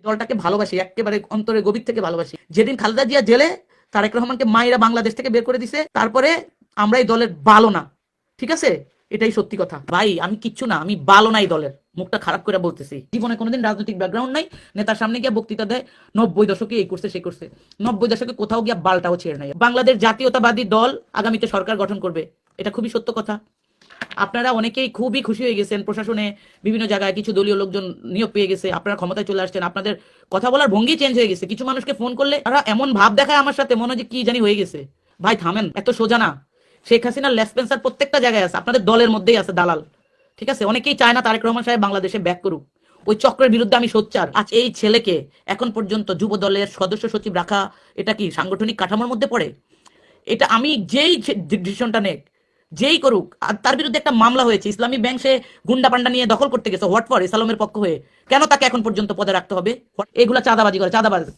এই দলটাকে ভালোবাসি, একেবারে অন্তরে গভীর থেকে ভালোবাসি। যেদিন খালেদা জিয়া জেলে, তারেক রহমানকে মায়েরা বাংলাদেশ থেকে বের করে দিছে, তারপরে আমরা এই দলের ভালো না। ঠিক আছে? এটাই সত্যি কথা। ভাই, আমি কিচ্ছু না, আমি ভালো নাই দলের। মুখটা খারাপ করে বলতেছি। জীবনে কোনোদিন রাজনৈতিক ব্যাকগ্রাউন্ড নাই, নেতার সামনে গিয়ে বক্তৃতা দেয়, নব্বই দশকে এই করছে, সেই করছে। নব্বই দশকে কোথাও গিয়ে বালটাও ছেড়ে নাই। বাংলাদেশ জাতীয়তাবাদী দল আগামীতে সরকার গঠন করবে। এটা খুবই সত্য কথা। আপনারা অনেকেই খুবই খুশি হয়ে গেছেন, প্রশাসনে বিভিন্ন জায়গায় কিছু দলীয় লোকজন নিয়োগ পেয়ে গেছে, আপনারা ক্ষমতায় চলে আসছেন, আপনাদের কথা বলার ভঙ্গি চেঞ্জ হয়ে গেছে। কিছু মানুষকে ফোন করলে তারা এমন ভাব দেখায় আমার সাথে, মনে হয় যে কি জানি হয়ে গেছে। ভাই, থামেন, এত সোজা না। শেখ হাসিনার লেসপেন্সার প্রত্যেকটা জায়গায় আছে, আপনাদের দলের মধ্যেই আছে দালাল। ঠিক আছে? অনেকেই চায় না তারেক রহমান সাহেব বাংলাদেশে ব্যাক করুক। ওই চক্রের বিরুদ্ধে আমি সোচ্চার। আজ এই ছেলেকে এখন পর্যন্ত যুব দলের সদস্য সচিব রাখা, এটা কি সাংগঠনিক কাঠামোর মধ্যে পড়ে? এটা আমি যেই ডিসিশনটা নেক যেই করুক, আর তার বিরুদ্ধে একটা মামলা হয়েছে, ইসলামী ব্যাংক সে গুন্ডা পান্ডা নিয়ে দখল করতে গেছে, হোয়াট ফর ইসলামের পক্ষ হয়ে। কেন তাকে এখন পর্যন্ত পদে রাখতে হবে? এগুলা চাঁদাবাজি করে, চাঁদাবাজ।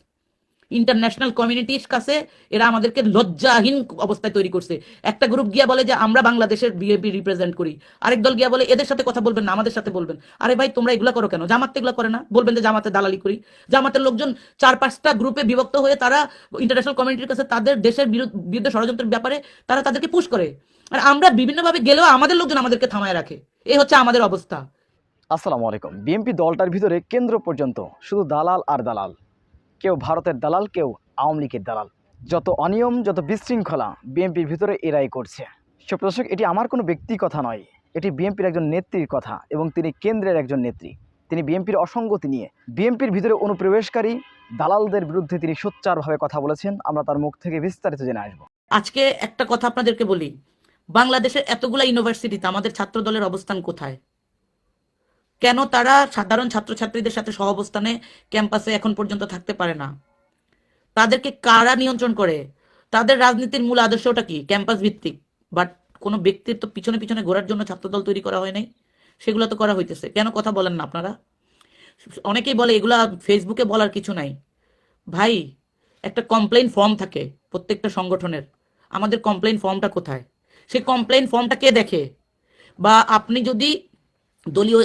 ইন্টারন্যাশনাল কমিউনিটির কাছে এরা আমাদেরকে লজ্জাহীন অবস্থায় তৈরি করছে। একটা গ্রুপ গিয়া বলে যে, আমরা বাংলাদেশের বিএপি রিপ্রেজেন্ট করি। আরেক দল গিয়া বলে, এদের সাথে কথা বলবেন না, আমাদের সাথে বলবেন। আরে ভাই, তোমরা এগুলা করো কেন? জামাত এগুলো করে না? বলবেন যে, জামাতে দালালি করি। জামাতের লোকজন চার পাঁচটা গ্রুপে বিভক্ত হয়ে তারা ইন্টারন্যাশনাল কমিউনিটির কাছে তাদের দেশের বিরুদ্ধ- ষড়যন্ত্রের ব্যাপারে তারা তাদেরকে পুশ করে। আর আমরা বিভিন্নভাবে গেলেও আমাদের লোকজন আমাদেরকে থামায় রাখে। এই হচ্ছে আমাদের অবস্থা। আসসালামু আলাইকুম। বিএনপি দলটার ভিতরে কেন্দ্র পর্যন্ত শুধু দালাল আর দালাল। কেউ ভারতের দালাল কেউ আওয়ামী লীগের দালাল। যত অনিয়ম যত বিশৃঙ্খলা বিএনপির ভিতরে এরাই করছে। সুপ্রদর্শক এটি আমার কোনো ব্যক্তি কথা নয়। এটি বিএনপির একজন নেত্রীর কথা এবং তিনি কেন্দ্রের একজন নেত্রী। তিনি বিএনপির অসঙ্গতি নিয়ে বিএনপির ভিতরে অনুপ্রবেশকারী দালালদের বিরুদ্ধে তিনি সোচ্চারভাবে কথা বলেছেন। আমরা তার মুখ থেকে বিস্তারিত জেনে আসব। আজকে একটা কথা আপনাদেরকে বলি। বাংলাদেশের এতগুলা ইউনিভার্সিটিতে আমাদের ছাত্র দলের অবস্থান কোথায়? কেন তারা সাধারণ ছাত্রছাত্রীদের সাথে সহাবস্থানে ক্যাম্পাসে এখন পর্যন্ত থাকতে পারে না? তাদেরকে কারা নিয়ন্ত্রণ করে? তাদের রাজনীতির মূল আদর্শটা কি? ক্যাম্পাস ভিত্তিক। বাট কোনো ব্যক্তির তো পিছনে পিছনে ঘোরার জন্য ছাত্রদল তৈরি করা হয় নাই? সেগুলো তো করা হইতেছে। কেন কথা বলেন না আপনারা? অনেকেই বলে এগুলা ফেসবুকে বলার কিছু নাই। ভাই, একটা কমপ্লেইন ফর্ম থাকে প্রত্যেকটা সংগঠনের। আমাদের কমপ্লেইন ফর্মটা কোথায়? সেই কমপ্লেন ফর্মটা কে দেখে? বা আপনি যদি দলীয়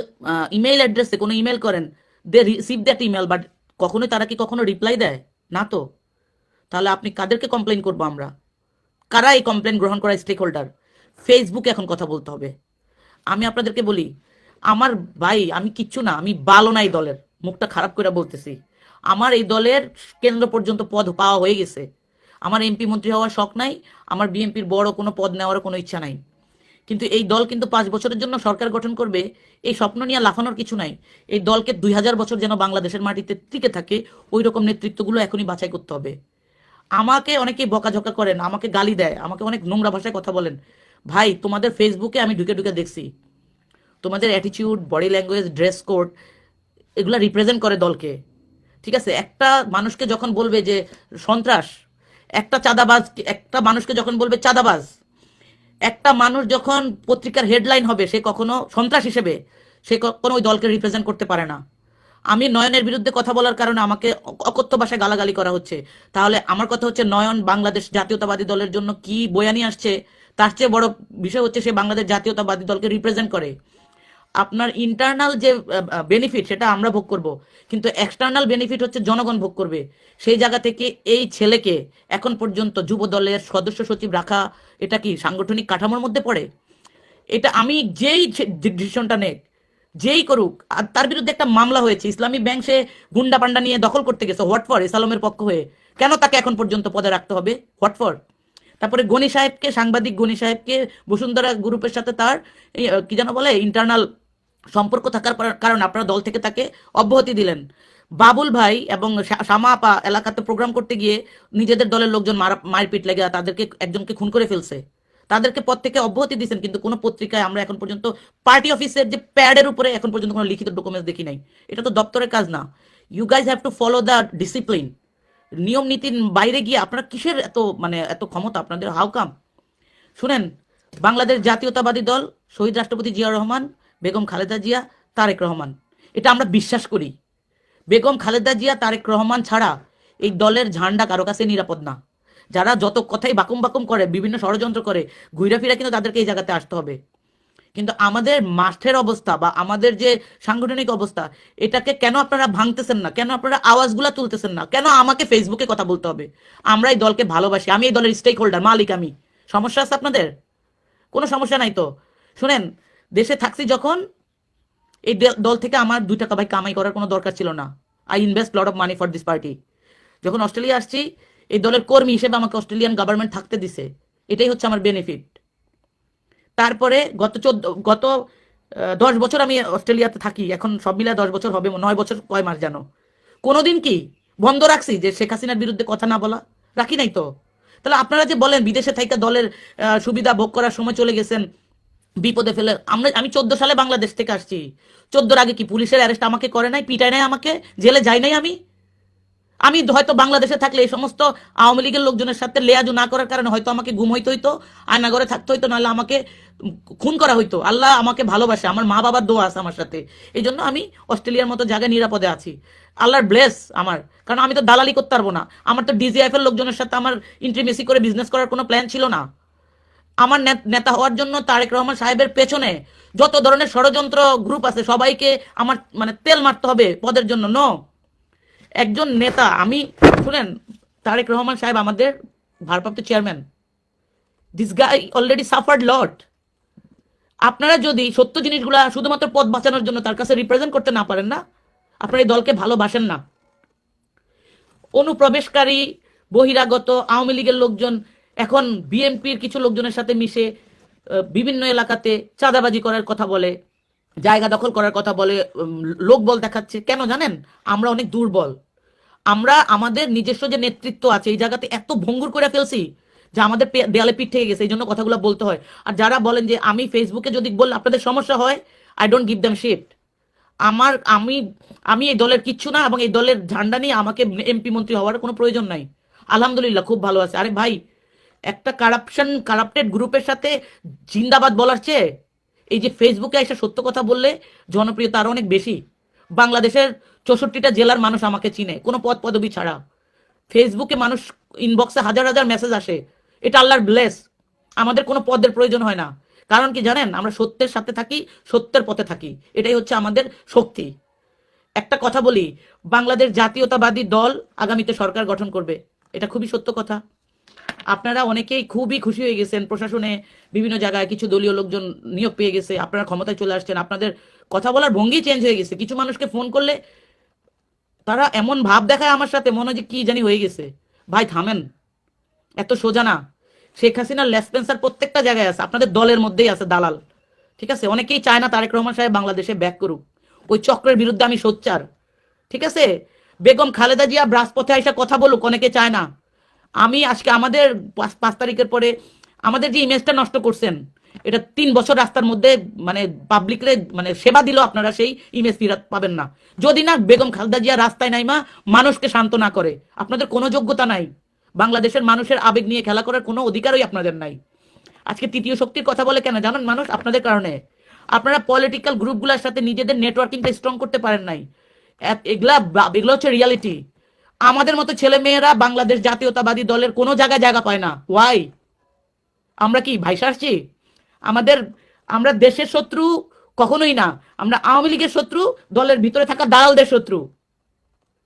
ইমেল অ্যাড্রেসে কোনো ইমেল করেন they receive that email but কখনোই তারা কি কখনো রিপ্লাই দেয়? না তো। তাহলে আপনি কাদেরকে কমপ্লেন করব আমরা? কারা এই কমপ্লেন গ্রহণ করা স্টেক হোল্ডার ফেসবুকে এখন কথা বলতে হবে। আমি আপনাদেরকে বলি, আমার ভাই, আমি কিচ্ছু না, আমি বালো না এই দলের। মুখটা খারাপ করে বলতেছি। আমার এই দলের কেন্দ্র পর্যন্ত পদ পাওয়া হয়ে গেছে। আমার এমপি মন্ত্রী হওয়ার শখ নাই, আমার বিএনপির বড় কোনো পদ নেওয়ার কোনো ইচ্ছা নাই। কিন্তু এই দল কিন্তু পাঁচ বছরের জন্য সরকার গঠন করবে, এই স্বপ্ন নিয়ে লাফানোর কিছু নাই। এই দলকে দুই হাজার বছর যেন বাংলাদেশের মাটিতে টিকে থাকে ওই রকম নেতৃত্বগুলো এখনই বাছাই করতে হবে। আমাকে অনেকেই বকাঝকা করেন, আমাকে গালি দেয়, আমাকে অনেক নোংরা ভাষায় কথা বলেন। ভাই, তোমাদের ফেসবুকে আমি ঢুকে ঢুকে দেখছি। তোমাদের attitude body language dress code এগুলা রিপ্রেজেন্ট করে দলকে। ঠিক আছে? একটা মানুষকে যখন বলবে যে, সন্ত্রাস একটা চাঁদাবাজ, একটা মানুষকে যখন বলবে চাঁদাবাজ, একটা মানুষ যখন পত্রিকার হেডলাইন হবে, সে কখনো সন্ত্রাস হিসেবে, সে কখনো ওই দলকে রিপ্রেজেন্ট করতে পারে না। আমি নয়নের বিরুদ্ধে কথা বলার কারণে আমাকে অকথ্য ভাষায় গালাগালি করা হচ্ছে। তাহলে আমার কথা হচ্ছে নয়ন বাংলাদেশ জাতীয়তাবাদী দলের জন্য কি বয়ানি আসছে? তার চেয়ে বড় বিষয় হচ্ছে সে বাংলাদেশ জাতীয়তাবাদী দলকে রিপ্রেজেন্ট করে। আপনার ইন্টারনাল যে বেনিফিট সেটা আমরা ভোগ করব। কিন্তু এক্সটার্নাল বেনিফিট হচ্ছে জনগণ ভোগ করবে। সেই জায়গা থেকে এই ছেলেকে এখন পর্যন্ত যুব দলের সদস্য সচিব রাখা, এটা কি সাংগঠনিক কাঠামোর মধ্যে পড়ে? এটা আমি যেই ডিসিশনটা নেক, যেই করুক, আর তার বিরুদ্ধে একটা মামলা হয়েছে। ইসলামী ব্যাংক সে গুন্ডা পান্ডা নিয়ে দখল করতে গেছে, হোয়াট ফর? ইসলামের পক্ষ হয়ে। কেন তাকে এখন পর্যন্ত পদে রাখতে হবে? What for? তারপরে গণি সাহেবকে, সাংবাদিক গনি সাহেবকে, বসুন্ধরা গ্রুপের সাথে তার কি যেন বলে ইন্টারনাল সম্পর্ক থাকার কারণে আপনারা দল থেকে তাকে অব্যাহতি দিলেন। বাবুল ভাই এবং শা- শামা আপা এলাকাতে প্রোগ্রাম করতে গিয়ে নিজেদের দলের লোকজন মারপিট লেগে তাদেরকে একজনকে খুন করে ফেলছে। তাদেরকে পদ থেকে অব্যাহতি দিয়েছেন, কিন্তু কোনো পত্রিকায় আমরা এখন পর্যন্ত পার্টি অফিসের যে প্যাডের উপরে এখন পর্যন্ত কোনো লিখিত ডকুমেন্টস দেখি নাই। এটা তো দপ্তরের কাজ না। You guys have to follow the discipline নিয়ম নীতির বাইরে গিয়ে আপনারা কিসের এত মানে এত ক্ষমতা? আপনাদের হাউ কাম শুনেন, বাংলাদেশ জাতীয়তাবাদী দল, শহীদ রাষ্ট্রপতি জিয়া রহমান বেগম খালেদা জিয়া, তারেক রহমান। এটা আমরা বিশ্বাস করি। বেগম খালেদা জিয়া, তারেক রহমান ছাড়া এই দলের ঝান্ডা কারও কাছে নিরাপদ না। যারা যত কথাই বাকুম বাকুম করে, বিভিন্ন ষড়যন্ত্র করে, ঘুরে ফিরে কিন্তু তাদেরকে এই জায়গাতে আসতে হবে। কিন্তু আমাদের মাঠের অবস্থা বা আমাদের যে সাংগঠনিক অবস্থা, এটাকে কেন আপনারা ভাঙতেছেন না? কেন আপনারা আওয়াজগুলা তুলতেছেন না? কেন আমাকে ফেসবুকে কথা বলতে হবে? আমরা এই দলকে ভালোবাসি, আমি এই দলের স্টেক হোল্ডার মালিক আমি। সমস্যা আছে আপনাদের? কোনো সমস্যা নাই তো? শুনেন দেশে থাকছি যখন, এই দল থেকে আমার দুই টাকা ভাই কামাই করার কোনো দরকার ছিল না। I invest lot of money for this party যখন অস্ট্রেলিয়া আসছি, এই দলের কর্মী হিসেবে আমাকে অস্ট্রেলিয়ান গভর্নমেন্ট থাকতে দিছে। এটাই হচ্ছে আমার বেনিফিট তারপরে গত চোদ্দ, গত দশ বছর আমি অস্ট্রেলিয়াতে থাকি। এখন সব মিলায় দশ বছর হবে, নয় বছর, কয় মাস জানো? কোনোদিন কি বন্ধ রাখছি যে শেখ হাসিনার বিরুদ্ধে কথা না বলা? রাখি নাই তো। তাহলে আপনারা যে বলেন, বিদেশে থাইকা দলের সুবিধা ভোগ করার সময় চলে গেছেন বিপদে ফেলে, আমরা, আমি চোদ্দ সালে বাংলাদেশ থেকে আসছি। চোদ্দোর আগে কি পুলিশের অ্যারেস্ট আমাকে করে নাই, পিটায় নাই আমাকে, জেলে যাই নাই আমি? আমি হয়তো বাংলাদেশে থাকলে এই সমস্ত আওয়ামী লীগের লোকজনের সাথে লেয়াজু না করার কারণে হয়তো আমাকে ঘুম হইতে হইতো আয়নাগরে থাকতে হইতো, নাহলে আমাকে খুন করা হইতো। আল্লাহ আমাকে ভালোবাসে, আমার মা বাবার দোয়া আছে আমার সাথে। এই জন্য আমি অস্ট্রেলিয়ার মতো জায়গায় নিরাপদে আছি। আল্লাহর ব্লেস আমার, কারণ আমি তো দালালি করতে পারব না। আমার তো ডিজিএফ এর লোকজনের সাথে আমার ইন্ট্রিমেসি করে বিজনেস করার কোনো প্ল্যান ছিল না। আমার নেতা হওয়ার জন্য তারেক রহমান সাহেবের পেছনে যত ধরনের ষড়যন্ত্র গ্রুপ আছে, সবাইকে আমার মানে তেল মারতে হবে পদের জন্য। ন একজন নেতা, আমি, শুনেন, তারেক রহমান সাহেব আমাদের ভারপ্রাপ্ত chairman this guy already suffered lot আপনারা যদি সত্য জিনিসগুলা শুধুমাত্র পদ বাঁচানোর জন্য তার কাছে রিপ্রেজেন্ট করতে না পারেন না, আপনারা এই দলকে ভালোবাসেন না। অনুপ্রবেশকারী, বহিরাগত, আওয়ামী লীগের লোকজন এখন বিএনপির কিছু লোকজনের সাথে মিশে বিভিন্ন এলাকাতে চাঁদাবাজি করার কথা বলে জায়গা দখল করার কথা বলে উম, লোকবল দেখাচ্ছে। কেন জানেন? আমরা অনেক দুর্বল। আমরা আমাদের নিজস্ব যে নেতৃত্ব আছে এই জায়গাতে এত ভঙ্গুর করে ফেলছি যে আমাদের দেয়ালে পিঠ থেকে গেছে এই জন্য কথাগুলো বলতে হয়। আর যারা বলেন যে আমি ফেসবুকে যদি বললে আপনাদের সমস্যা হয় I don't give damn shit আমার আমি আমি এই দলের কিচ্ছু না এবং এই দলের ঝান্ডা নিয়ে আমাকে এমপি মন্ত্রী হওয়ার কোনো প্রয়োজন নাই। আলহামদুলিল্লাহ খুব ভালো আছে। আরে ভাই একটা কারাপশন কারাপ্টেড গ্রুপের সাথে জিন্দাবাদ বলার চেয়ে এই যে ফেসবুকে এসে সত্য কথা বললে জনপ্রিয়তা আরও অনেক বেশি। বাংলাদেশের চৌষট্টিটা জেলার মানুষ আমাকে চিনে, কোনো পদ পদবি ছাড়া। ফেসবুকে মানুষ ইনবক্সে হাজার হাজার মেসেজ আসে, এটা আল্লাহর ব্লেস আমাদের কোনো পদের প্রয়োজন হয় না। কারণ কি জানেন? আমরা সত্যের সাথে থাকি, সত্যের পথে থাকি। এটাই হচ্ছে আমাদের শক্তি। একটা কথা বলি, বাংলাদেশ জাতীয়তাবাদী দল আগামীতে সরকার গঠন করবে। এটা খুবই সত্য কথা। আপনারা অনেকেই খুবই খুশি হয়ে গেছেন, প্রশাসনে বিভিন্ন জায়গায় কিছু দলীয় লোকজন নিয়োগ পেয়ে গেছে, আপনারা ক্ষমতায় চলে আসছেন, আপনাদের কথা বলার ভঙ্গি চেঞ্জ হয়ে গেছে, কিছু মানুষকে ফোন করলে তারা এমন ভাব দেখায় আমার সাথে, মনে হয় যে কি জানি হয়ে গেছে। ভাই, থামেন, এত সোজা না। শেখ হাসিনার লেসপেন্সার প্রত্যেকটা জায়গায় আছে, আপনাদের দলের মধ্যেই আছে দালাল। ঠিক আছে? অনেকেই চায় না তারেক রহমান সাহেব বাংলাদেশে ব্যাক করুক। ওই চক্রের বিরুদ্ধে আমি সোচ্চার। ঠিক আছে? বেগম খালেদা জিয়া রাজপথে এসে কথা বলুক, অনেকে চায় না। আমি আজকে আমাদের পাঁচ তারিখের পরে আমাদের যে ইমেজটা নষ্ট করছেন, এটা তিন বছর রাস্তার মধ্যে মানে পাবলিকরে মানে সেবা দিল আপনারা, সেই ইমেজ ফিরত পাবেন না। যদি না বেগম খালদা জিয়া রাস্তায় নাইমা মানুষকে শান্ত না করে। আপনাদের কোনো যোগ্যতা নাই। বাংলাদেশের মানুষের আবেগ নিয়ে খেলা করার কোনো অধিকারই আপনাদের নাই। আজকে তৃতীয় শক্তির কথা বলে কেন? জানেন মানুষ, আপনাদের কারণে। আপনারা পলিটিক্যাল গ্রুপগুলোর সাথে নিজেদের নেটওয়ার্কিংটা স্ট্রং করতে পারেন নাই। এগুলা এগুলো হচ্ছে রিয়ালিটি আমাদের মতো ছেলে মেয়েরা বাংলাদেশ জাতীয়তাবাদী দলের কোনো জায়গায় জায়গা পায় না। ওয়াই আমরা কি ভাইসা আসছি? আমাদের, আমরা দেশের শত্রু কখনোই না। আমরা আওয়ামী লীগের শত্রু, দলের ভিতরে থাকা দালালদের শত্রু।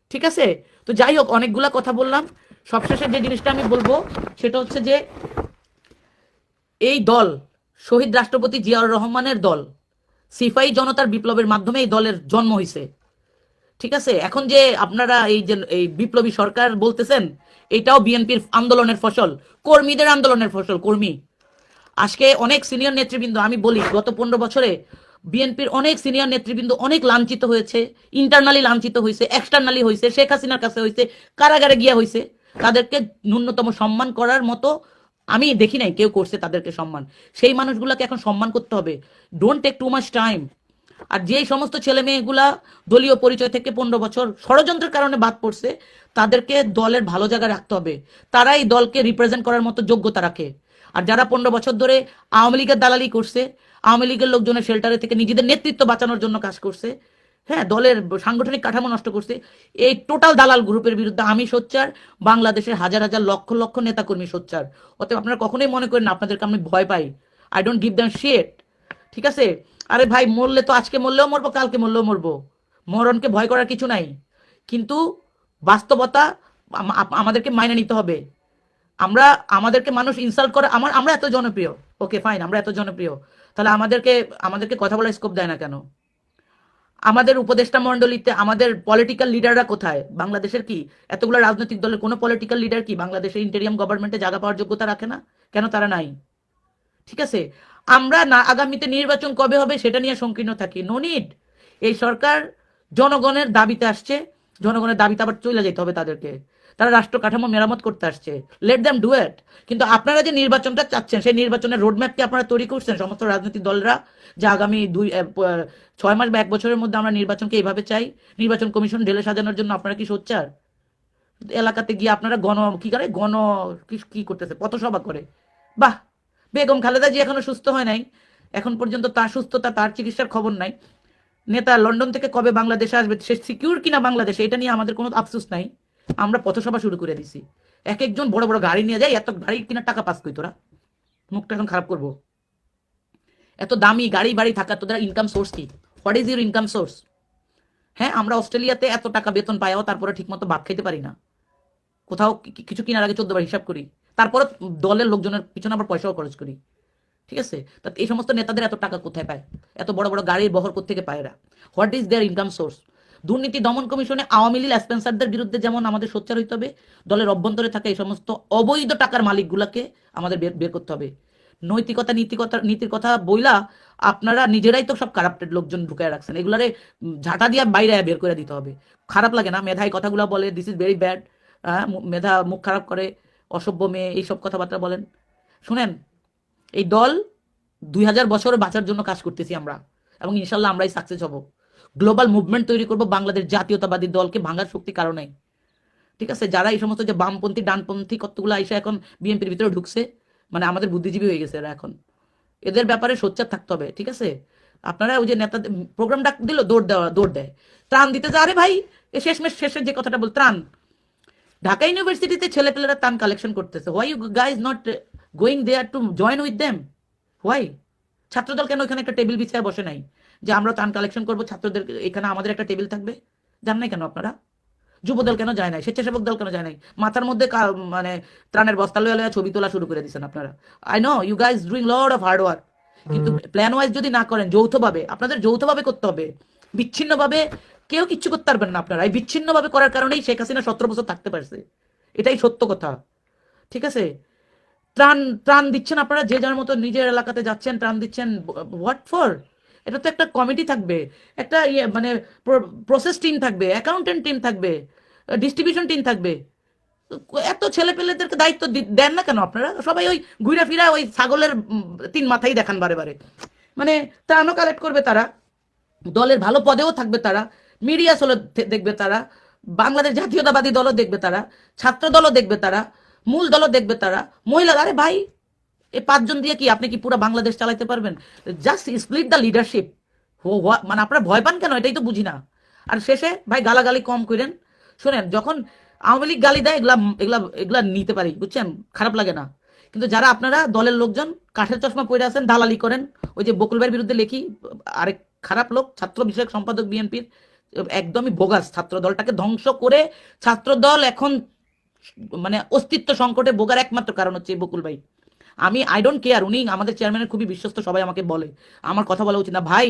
ঠিক আছে? তো যাই হোক, অনেকগুলা কথা বললাম। সবশেষে যে জিনিসটা আমি বলব, সেটা হচ্ছে যে এই দল, শহীদ রাষ্ট্রপতি জিয়াউর রহমানের দল সিফাই জনতার বিপ্লবের মাধ্যমে এই দলের জন্ম হয়েছে ঠিক আছে? এখন যে আপনারা এই যে, এই বিপ্লবী সরকার বলতেছেন, এটাও বিএনপির আন্দোলনের ফসল, কর্মীদের আন্দোলনের ফসল, কর্মী। আজকে অনেক সিনিয়র নেতৃবৃন্দ, আমি বলি, গত পনেরো বছরে বিএনপির অনেক সিনিয়র নেতৃবৃন্দ অনেক লাঞ্ছিত হয়েছে ইন্টারনালি লাঞ্ছিত হয়েছে এক্সটার্নালি হয়েছে, শেখ হাসিনার কাছে হয়েছে, কারাগারে গিয়া হয়েছে। তাদেরকে ন্যূনতম সম্মান করার মতো আমি দেখি নাই, কেউ করছে তাদেরকে সম্মান। সেই মানুষগুলোকে এখন সম্মান করতে হবে। Don't take too much time আর যেই সমস্ত ছেলে মেয়েগুলা দলীয় পরিচয় থেকে পনেরো বছর ষড়যন্ত্রের কারণে বাদ পড়ছে, তাদেরকে দলের ভালো জায়গায় রাখতে হবে। তারাই দলকে রিপ্রেজেন্ট করার মতো যোগ্যতা রাখে। আর যারা পনেরো বছর ধরে আওয়ামী লীগের দালালি করছে, আওয়ামী লীগের লোকজনের শেল্টারে থেকে নিজেদের নেতৃত্ব বাঁচানোর জন্য কাজ করছে হ্যাঁ দলের সাংগঠনিক কাঠামো নষ্ট করছে, এই টোটাল দালাল গ্রুপের বিরুদ্ধে আমি সোচ্চার, বাংলাদেশের হাজার হাজার লক্ষ লক্ষ নেতাকর্মী সোচ্চার। অতএব আপনারা কখনোই মনে করেন আপনাদেরকে আমি ভয় পাই। I don't give damn shit ঠিক আছে? আরে ভাই, মরলে তো আজকে মরলেও মরবো, কালকে মরলেও মরবো। মরণকে ভয় করার কিছু নাই। কিন্তু বাস্তবতা আম- আম- আমাদেরকে মাইনে নিতে হবে। আমরা, আমাদেরকে মানুষ ইনসাল্ট করে, আমার, আমরা এত জনপ্রিয়। ওকে ফাইন আমরা এত জনপ্রিয়। তাহলে আমাদেরকে আমাদেরকে কথা বলার স্কোপ দেয় না কেন? আমাদের উপদেষ্টা মণ্ডলীতে, আমাদের পলিটিক্যাল লিডাররা কোথায়? বাংলাদেশের কি? এতগুলো রাজনৈতিক দলের কোনো পলিটিক্যাল লিডার কি? বাংলাদেশের ইন্টেরিয়াম গভর্নমেন্টে জায়গা পাওয়ার যোগ্যতা রাখে না? কেন তারা নাই? ঠিক আছে? আমরা না আগামীতে নির্বাচন কবে হবে সেটা নিয়ে সংকীর্ণ থাকি। নো নিড এই সরকার জনগণের দাবিতে আসছে, জনগণের দাবিতে আবার চলে যেতে হবে তাদেরকে। তারা রাষ্ট্র কাঠামো মেরামত করতে আসছে। লেট দ্যাম ডু ইট কিন্তু আপনারা যে নির্বাচনটা চাচ্ছেন, সেই নির্বাচনের রোডম্যাপ কি আপনারা তৈরি করছেন? সমস্ত রাজনৈতিক দলরা যে আগামী দুই ছয় মাস বা এক বছরের মধ্যে আমরা নির্বাচনকে এইভাবে চাই? নির্বাচন কমিশন ঢেলে সাজানোর জন্য আপনারা কি সোচ্চার? এলাকাতে গিয়ে আপনারা গণ, কি করে? গণ কি করতেছে? পথসভা করে। বাহ! বেগম খালেদা জি এখনও সুস্থ হয় নাই। এখন পর্যন্ত তার সুস্থতা, তার চিকিৎসার খবর নাই। নেতা লন্ডন থেকে কবে বাংলাদেশে আসবে, সে সিকিউর কিনা বাংলাদেশে, এটা নিয়ে আমাদের কোনো আফসোস নাই। আমরা পথসভা শুরু করে দিছি। এক একজন বড় বড় গাড়ি নিয়ে যায়, এত গাড়ি কিনা টাকা পাস করি তোরা? মুখটা এখন খারাপ করব। এত দামি গাড়ি বাড়ি থাকা, তোদের ইনকাম সোর্স কি? What is your income source হ্যাঁ আমরা অস্ট্রেলিয়াতে এত টাকা বেতন পাইও তারপরে ঠিকমতো ভাত খেতে পারি না। কোথাও কিছু কেনার আগে চোদ্দ বার হিসাব করি। তারপরে দলের লোকজনের পিছনে আবার পয়সাও খরচ করি। ঠিক আছে? তা এই সমস্ত নেতাদের এত টাকা কোথায় পায়? এত বড় বড় গাড়ির বহর থেকে পায় এরা? What is their income source দুর্নীতি দমন কমিশনে আওয়ামী লীগ স্পেন্সারদের বিরুদ্ধে যেমন আমাদের সোচ্চার হইতে হবে, দলের অভ্যন্তরে থাকা এই সমস্ত অবৈধ টাকার মালিকগুলাকে আমাদের বের করতে হবে। নৈতিকতা, নীতিকতা, নীতির কথা বইলা আপনারা নিজেরাই তো সব কারাপ্টেড লোকজন ঢুকায় রাখছেন। এগুলারে ঝাঁটা দিয়ে বাইরে বের করে দিতে হবে। খারাপ লাগে না? মেধাই কথাগুলো বলে দিস ইজ ভেরি ব্যাড হ্যাঁ মেধা মুখ খারাপ করে। অসভ্য মেয়ে, এইসব কথাবার্তা বলেন। শুনেন, এই দল দুই হাজার বছর বাঁচার জন্য কাজ করতেছি আমরা এবং ইনশাল্লাহ আমরাই সাকসেস হব। গ্লোবাল মুভমেন্ট তৈরি করব বাংলাদেশ জাতীয়তাবাদী দলকে ভাঙার শক্তি কারণে। ঠিক আছে, যারা এই সমস্ত যে বামপন্থী, ডানপন্থী কতগুলো আইসা এখন বিএনপির ভিতরে ঢুকছে মানে আমাদের বুদ্ধিজীবী হয়ে গেছে এরা এখন। এদের ব্যাপারে সোচ্চার থাকতে হবে, ঠিক আছে? আপনারা ওই যে নেতা প্রোগ্রাম ডাক দিল, দৌড় দেওয়া, দৌড় দেয়। ত্রাণ দিতে যা, আরে ভাই শেষমেশ, শেষের যে কথাটা বল, ত্রাণ। ঢাকা ইউনিভার্সিটিতে ছেলেপেলেরা ত্রাণ কালেকশন করতেছে। Why you guys not going there to join with them why ছাত্রদল কেন ওখানে একটা টেবিল বিছায় বসে নাই? যে আমরা ত্রাণ কালেকশন করব ছাত্রদের এখানে আমাদের একটা টেবিল থাকবে? জান নাই কেন আপনারা? যুবদল কেন যায় নাই? স্বেচ্ছাসেবক দল কেন যায় নাই? মাথার মধ্যে মানে ত্রাণের বস্তা লয়া লয়া ছবি তোলা শুরু করে দিচ্ছেন আপনারা। I know you guys doing lot of hard work কিন্তু প্ল্যান ওয়াইজ যদি না করেন যৌথভাবে আপনাদের যৌথভাবে করতে হবে। বিচ্ছিন্নভাবে কেউ কিচ্ছু করতে পারবেন না আপনারা। এই বিচ্ছিন্নভাবে করার কারণেই শেখ হাসিনা সতেরো বছর থাকতে পারছে। এটাই সত্য কথা। ঠিক আছে? ত্রাণ ত্রাণ দিচ্ছেন আপনারা, যে যার মতো নিজের এলাকাতে যাচ্ছেন, ত্রাণ দিচ্ছেন হোয়াট ফর এটা তো একটা কমিটি থাকবে, একটা ইয়ে মানে প্রসেস টিম থাকবে অ্যাকাউন্টেন্ট টিম থাকবে ডিস্ট্রিবিউশন টিম থাকবে। এত ছেলে পেলেদেরকে দায়িত্ব দেন না কেন আপনারা? সবাই ওই ঘুরে ফিরা ওই ছাগলের তিন মাথাই দেখান বারে বারে। মানে ত্রাণও কালেক্ট করবে তারা, দলের ভালো পদেও থাকবে তারা। মিডিয়া চলে দেখবে তারা, বাংলাদেশ জাতীয়তাবাদী দলও দেখবে তারা, ছাত্র দলও দেখবে তারা, মূল দলও দেখবে তারা। মহিলা আরে ভাই এই পাঁচজন দিয়ে কি আপনি কি পুরো বাংলাদেশ চালাতে পারবেন? জাস্ট স্প্লিট দ্য লিডারশিপ মানে আপনারা ভয় পান কেন? এটাই তো বুঝি না। আর শেষে, ভাই, গালাগালি কম করেন। শোনেন, যখন আওয়ামী লীগ গালি দেয়, এগুলা এগুলা এগুলা নিতে পারি, বুঝছেন? খারাপ লাগে না। কিন্তু যারা আপনারা দলের লোকজন, কাঠের চশমা পরে আছেন, দালালি করেন, ওই যে বকুলবাইয়ের বিরুদ্ধে লেখি, আরেক খারাপ লোক, ছাত্র বিষয়ক সম্পাদক বিএনপির একদমই বোগাস। ছাত্র দলটাকে ধ্বংস করে ছাত্র দল এখন মানে অস্তিত্ব সংকটে বোগার একমাত্র কারণ হচ্ছে বকুল ভাই। আমি আই ডোন্ট কেয়ার উনি আমাদের চেয়ারম্যানের খুবই বিশ্বস্ত, সবাই আমাকে বলে। আমার কথা বলা উচিত না। ভাই,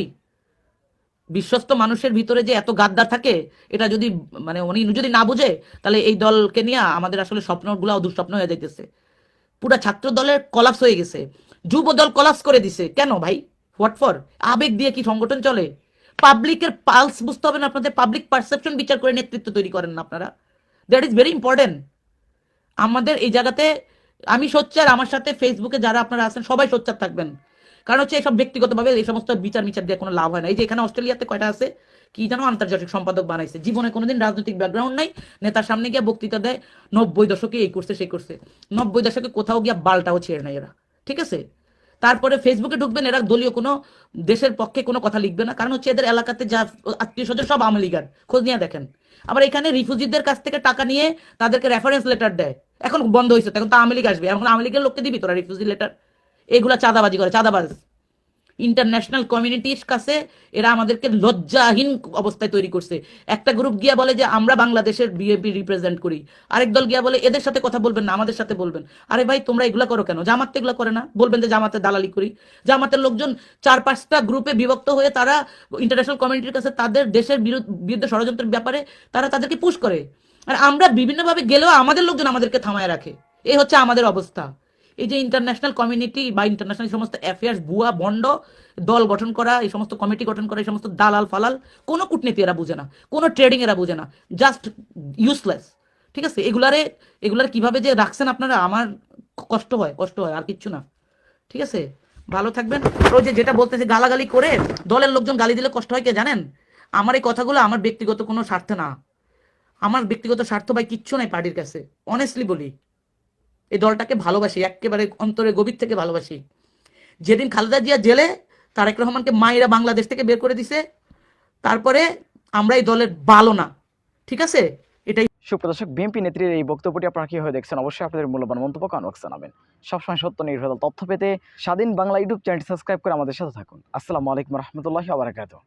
বিশ্বস্ত মানুষের ভিতরে যে এত গাদ্দার থাকে, এটা যদি মানে উনি যদি না বুঝে, তাহলে এই দলকে নিয়ে আমাদের আসলে স্বপ্নগুলো দুঃস্বপ্ন হয়ে যাইতেছে। পুরা ছাত্র দলের কলাপস হয়ে গেছে। যুব দল কলাপস করে দিছে। কেন ভাই? হোয়াট ফর আবেগ দিয়ে কি সংগঠন চলে? পাবলিকের পালস বুঝতে হবে না, আপনাদের পাবলিক পারসেপশন বিচার করে নেতৃত্ব তৈরি করেন না আপনারা। দ্যাট ইজ ভেরি ইম্পর্টেন্ট আমাদের এই জায়গাতে আমি সোচ্চার, আমার সাথে ফেসবুকে যারা আপনারা আছেন, সবাই সোচ্চার থাকবেন। কারণ হচ্ছে এইসব ব্যক্তিগতভাবে এই সমস্ত বিচার বিচার দিয়ে কোনো লাভ হয় না। এই যে এখানে অস্ট্রেলিয়াতে কয়টা আছে? কি যেন আন্তর্জাতিক সম্পাদক বানাইছে। জীবনে কোনোদিন রাজনৈতিক ব্যাকগ্রাউন্ড নাই। নেতার সামনে গিয়ে বক্তৃতা দেয়, নব্বই দশকে এই করছে, সেই করছে। নব্বই দশকে কোথাও গিয়া বালটাও ছেড়ে নাই এরা। ঠিক আছে? তারপরে ফেসবুকে ঢুকবেন, এরা দলীয় কোনো দেশের পক্ষে কোনো কথা লিখবে না। কারণ হচ্ছে এদের এলাকাতে যা আত্মীয় স্বজন সব আওয়ামী লীগার। খোঁজ নিয়ে দেখেন। আবার এখানে রিফিউজিদের কাছ থেকে টাকা নিয়ে তাদেরকে রেফারেন্স লেটার দেয়। এখন বন্ধ হয়েছে তখন তো আওয়ামী লীগ আসবে। এখন আওয়ামী লীগের লোককে দিবি তোরা রিফিউজি লেটার এগুলা চাঁদাবাজি করে, চাঁদাবাজ। ইন্টারন্যাশনাল কমিউনিটির কাছে এরা আমাদেরকে লজ্জাহীন অবস্থায় তৈরি করছে। একটা গ্রুপ গিয়া বলে যে, আমরা বাংলাদেশের বিএনপি রিপ্রেজেন্ট করি। আরেক দল গিয়া বলে, এদের সাথে কথা বলবেন না, আমাদের সাথে বলবেন। আরে ভাই, তোমরা এগুলা করো কেন? জামাত এগুলা করে না। বলবেন যে জামাতে দালালি করি। জামাতের লোকজন চার পাঁচটা গ্রুপে বিভক্ত হয়ে তারা ইন্টারন্যাশনাল কমিউনিটির কাছে তাদের দেশের বিরুদ্ধ, বিরুদ্ধে ষড়যন্ত্রের ব্যাপারে তারা তাদেরকে পুশ করে। আর আমরা বিভিন্নভাবে গেলেও আমাদের লোকজন আমাদেরকে থামায় রাখে। এই হচ্ছে আমাদের অবস্থা। এই যে ইন্টারন্যাশনাল কমিউনিটি বা ইন্টারন্যাশনাল সমস্ত অ্যাফেয়ার্স ভুয়া, বন্ড, দল গঠন করা, এই সমস্ত কমিটি গঠন করা, এই সমস্ত দালাল ফালাল, কোনো কূটনীতি এরা বুঝে না। কোনো ট্রেডিং এরা বুঝে না। জাস্ট ইউজলেস ঠিক আছে? এগুলারে, এগুলার কীভাবে যে রাখছেন আপনারা, আমার কষ্ট হয় কষ্ট হয়, আর কিচ্ছু না। ঠিক আছে? ভালো থাকবেন। ওই যে যেটা বলতেছে, গালাগালি করে, দলের লোকজন গালি দিলে কষ্ট হয় কে জানেন? আমার এই কথাগুলো আমার ব্যক্তিগত কোনো স্বার্থ না। আমার ব্যক্তিগত স্বার্থ ভাই কিচ্ছু নাই পার্টির কাছে। অনেস্টলি বলি। এই দলটাকে ভালোবাসি, একেবারে অন্তরে গভীর থেকে ভালোবাসি। যেদিন খালেদা জিয়া জেলে, তারেক রহমানকে মায়েরা বাংলাদেশ থেকে বের করে দিছে, তারপরে আমরা এই দলের ভালো না। ঠিক আছে? এটাই সুপ্রদর্শক বিএনপি নেত্রীর এই বক্তব্যটি আপনারা কি হয়ে দেখছেন? অবশ্যই আপনাদের মূল্যবান মন্তব্য কমেন্ট জানাবেন। সবসময় সত্য নির্ভর তথ্য পেতে স্বাধীন বাংলা ইউটিউব চ্যানেলটি সাবস্ক্রাইব করে আমাদের সাথে থাকুন। আসসালামু আলাইকুম রহমতুল্লাহি আবরাকাতুহ